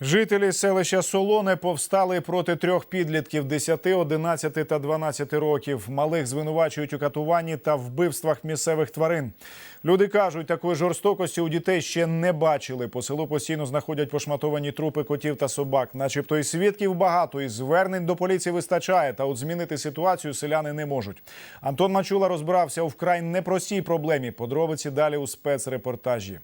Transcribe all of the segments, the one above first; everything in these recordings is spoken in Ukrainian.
Жителі селища Солоне повстали проти трьох підлітків 10, 11 та 12 років. Малих звинувачують у катуванні та вбивствах місцевих тварин. Люди кажуть, такої жорстокості у дітей ще не бачили. По селу постійно знаходять пошматовані трупи котів та собак. Начебто і свідків багато, і звернень до поліції вистачає. Та от змінити ситуацію селяни не можуть. Антон Мачула розбирався у вкрай непростій проблемі. Подробиці далі у спецрепортажі.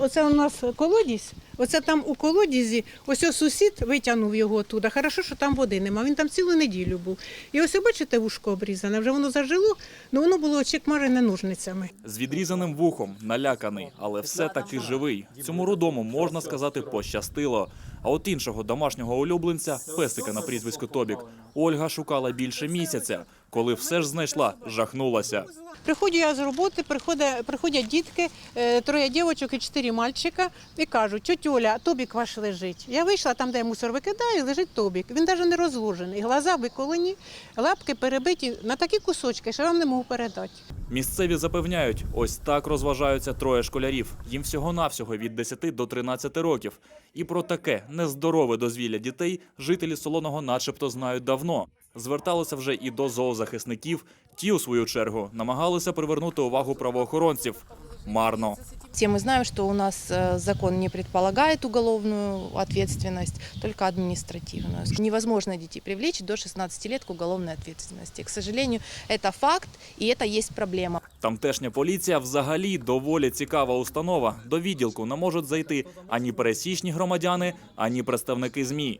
Оце у нас колодязь, оце там у колодязі, ось ось сусід витягнув його туди. Хорошо, що там води нема. Він там цілу неділю був. І ось бачите, вушко обрізане. Вже воно зажило, але воно було очекмарене ножницями. З відрізаним вухом, наляканий, але все таки живий. Цьому родому можна сказати пощастило. А от іншого домашнього улюбленця, песика на прізвисько Тобік, Ольга шукала більше місяця. Коли все ж знайшла, жахнулася. Приходжу я з роботи, приходять, приходять дітки, е, троє дівчаток і чотири мальчика, і кажуть, тьотю Оля, тобік ваш лежить. Я вийшла там, де я мусор викидаю, лежить тобік. Він навіть не розложений. Глаза виколені, лапки перебиті на такі кусочки, що я вам не можу передати. Місцеві запевняють, ось так розважаються троє школярів. Їм всього-навсього від 10 до 13 років. І про таке нездорове дозвілля дітей жителі Солоного начебто знають давно. Зверталися вже і до зоозахисників. Ті, у свою чергу, намагалися привернути увагу правоохоронців Марно. Все мы знаем, что у нас э, закон не предполагает уголовную ответственность, только административную. Невозможно детей привлечь до 16 лет к уголовной ответственности. К сожалению, это факт, и это есть проблема. Тамтешня поліція взагалі доволі цікава установа. До відділку не можуть зайти ані пересічні громадяни, ані представники ЗМІ.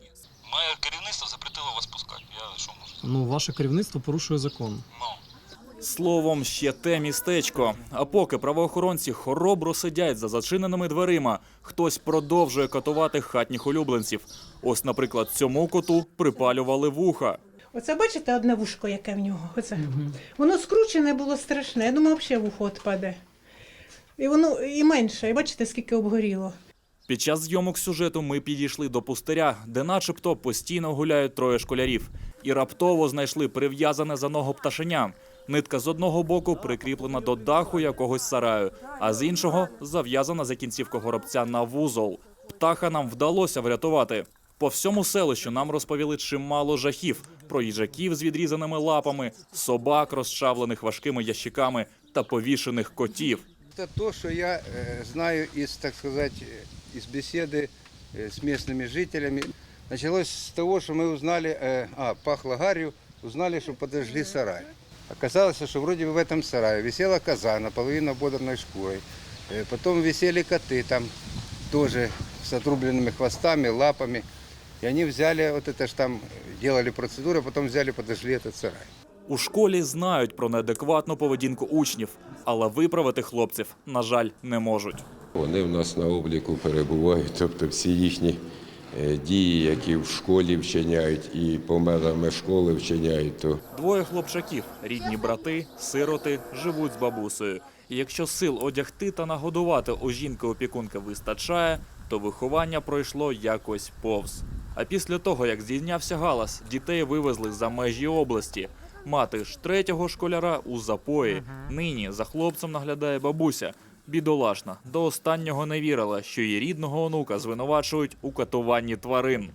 Моє керівництво запретило вас пускати. Я що можу? Ну, ваше керівництво порушує закон. Ну. Словом, ще те містечко. А поки правоохоронці хоробро сидять за зачиненими дверима, хтось продовжує катувати хатніх улюбленців. Ось, наприклад, цьому коту припалювали вуха. Оце бачите одне вушко, яке в нього. Оце. Воно скручене було страшне. Я думала, взагалі вухо відпаде. І воно і менше, і бачите, скільки обгоріло. Під час зйомок сюжету ми підійшли до пустиря, де начебто постійно гуляють троє школярів, і раптово знайшли прив'язане за ногу пташеня. Нитка з одного боку прикріплена до даху якогось сараю, а з іншого зав'язана за кінцівку горобця на вузол. Птаха нам вдалося врятувати. По всьому селищу нам розповіли чимало жахів про їжаків з відрізаними лапами, собак, розчавлених важкими ящиками та повішених котів. Это то, что я э, знаю из, так сказать, э, из беседы э, с местными жителями. Началось с того, что мы узнали, э, а, пахло гарью, узнали, что подожгли сарай. Оказалось, что вроде бы в этом сарае висела коза, наполовину ободранной шкурой. Э, потом висели коты там тоже с отрубленными хвостами, лапами. И они взяли, вот это ж там, э, делали процедуру, а потом взяли, подожгли этот сарай. У школі знають про неадекватну поведінку учнів, але виправити хлопців, на жаль, не можуть. Вони в нас на обліку перебувають, тобто всі їхні е, дії, які в школі вчиняють і по межами школи вчиняють, то Двоє хлопчаків, рідні брати, сироти, живуть з бабусею. І якщо сил одягти та нагодувати у жінки опікунки вистачає, то виховання пройшло якось повз. А після того, як здійнявся галас, дітей вивезли за межі області. Мати ж третього школяра у запої. Нині за хлопцем наглядає бабуся. Бідолашна до останнього не вірила, що її рідного онука звинувачують у катуванні тварин.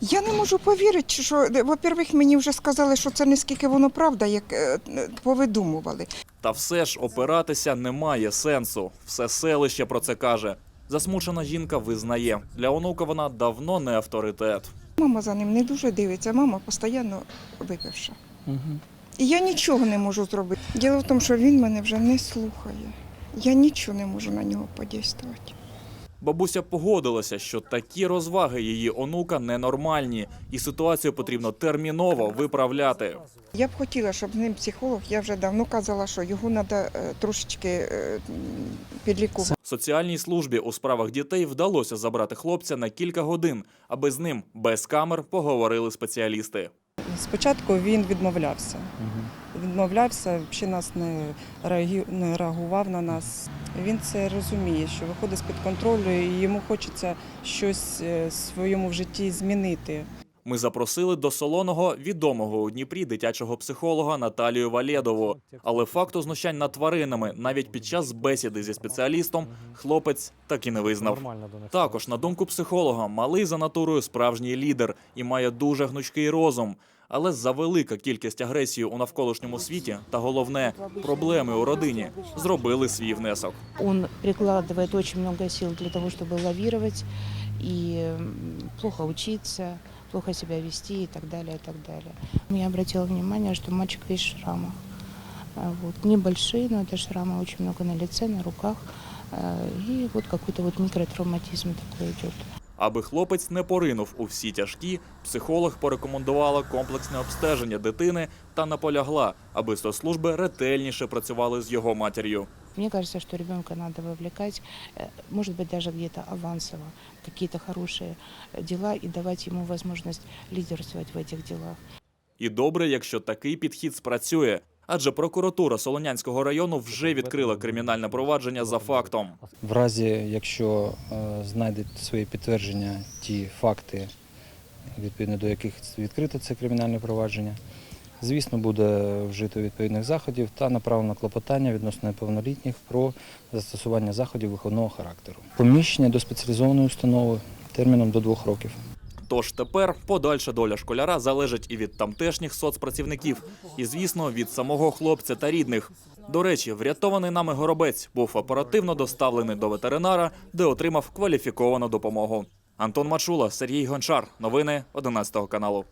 Я не можу повірити, що, во-первых, мені вже сказали, що це не скільки воно правда, як е, повидумували. Та все ж опиратися немає сенсу. Все селище про це каже. Засмучена жінка визнає, для онука вона давно не авторитет. Мама за ним не дуже дивиться, мама постійно випивша. Угу. І я нічого не можу зробити. Діло в тому, що він мене вже не слухає. Я нічого не можу на нього подействувати. Бабуся погодилася, що такі розваги її онука ненормальні, і ситуацію потрібно терміново виправляти. Я б хотіла, щоб з ним психолог, я вже давно казала, що його треба трошечки е, підлікувати. Соціальній службі у справах дітей вдалося забрати хлопця на кілька годин, аби з ним без камер поговорили спеціалісти. Спочатку він відмовлявся. Відмовлявся, взагалі нас не реагував на нас. Він це розуміє, що виходить з-під контролю і йому хочеться щось е, в своєму в житті змінити. Ми запросили до солоного відомого у Дніпрі дитячого психолога Наталію Валєдову. Але факту знущань над тваринами навіть під час бесіди зі спеціалістом хлопець так і не визнав. Також, на думку психолога, малий за натурою справжній лідер і має дуже гнучкий розум Але за велика кількість агресії у навколишньому світі та головне проблеми у родині зробили свій внесок. Он прикладывает очень много сил для того, чтобы лавировать и м, плохо учиться, плохо себя вести и так далее, и так далее. Я обратила внимание, что мальчик весь в шрамах. А, Вот, небольшие, но это шрамы очень много на лице, на руках. А, И вот какой-то вот микротравматизм такой идет. Аби хлопець не поринув у всі тяжкі, психолог порекомендувала комплексне обстеження дитини та наполягла, аби соцслужби ретельніше працювали з його матір'ю. Мне кажется, что ребенка надо вовлекать, э, может быть, даже где-то авансово, в какие-то хорошие э, дела и давать ему возможность лидерствовать в этих делах. І добре, якщо такий підхід спрацює. Адже прокуратура Солонянського району вже відкрила кримінальне провадження за фактом. В разі, якщо е, знайдуть свої підтвердження ті факти, відповідно до яких відкрито це кримінальне провадження, звісно, буде вжито відповідних заходів та направлено клопотання відносно неповнолітніх про застосування заходів виховного характеру. Поміщення до спеціалізованої установи терміном до двох років. Тож тепер подальша доля школяра залежить і від тамтешніх соцпрацівників, і, звісно, від самого хлопця та рідних. До речі, врятований нами горобець був оперативно доставлений до ветеринара, де отримав кваліфіковану допомогу. Антон Мачула, Сергій Гончар. Новини 11 каналу.